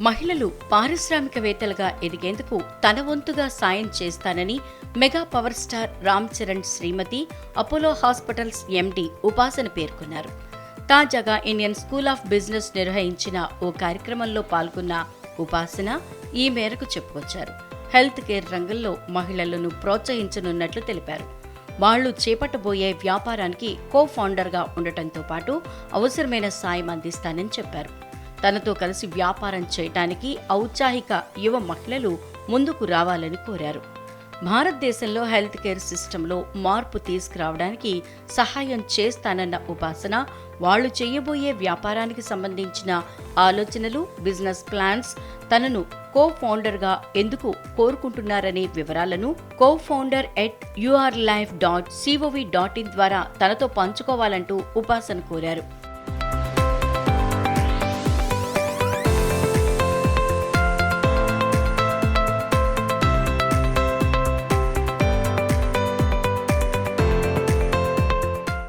మహిళలు పారిశ్రామికవేత్తలుగా ఎదిగేందుకు తన వంతుగా సాయం చేస్తానని mega power star Ram Charan శ్రీమతి అపోలో హాస్పిటల్స్ ఎండి ఉపాసన పేర్కొన్నారు. తాజాగా ఇండియన్ స్కూల్ ఆఫ్ బిజినెస్ నిర్వహించిన ఓ కార్యక్రమంలో పాల్గొన్న ఉపాసన ఈ మేరకు చెప్పుకొచ్చారు. హెల్త్ కేర్ రంగంలో మహిళలను ప్రోత్సహించనున్నట్లు తెలిపారు. వాళ్ళు చేపట్టబోయే వ్యాపారానికి కో ఫౌండర్గా ఉండటంతో పాటు అవసరమైన సాయం అందిస్తానని చెప్పారు. తనతో కలిసి వ్యాపారం చేయటానికి ఔత్సాహిక యువ మహిళలు ముందుకు రావాలని కోరారు. భారతదేశంలో హెల్త్ కేర్ సిస్టంలో మార్పు తీసుకురావడానికి సహాయం చేస్తానన్న ఉపాసన వాళ్ళు చేయబోయే వ్యాపారానికి సంబంధించిన ఆలోచనలు బిజినెస్ ప్లాన్స్ తనను కో ఫౌండర్గా ఎందుకు కోరుకుంటున్నారనే వివరాలను co founder at UR life dot co dot in ద్వారా తనతో పంచుకోవాలంటూ ఉపాసన కోరారు.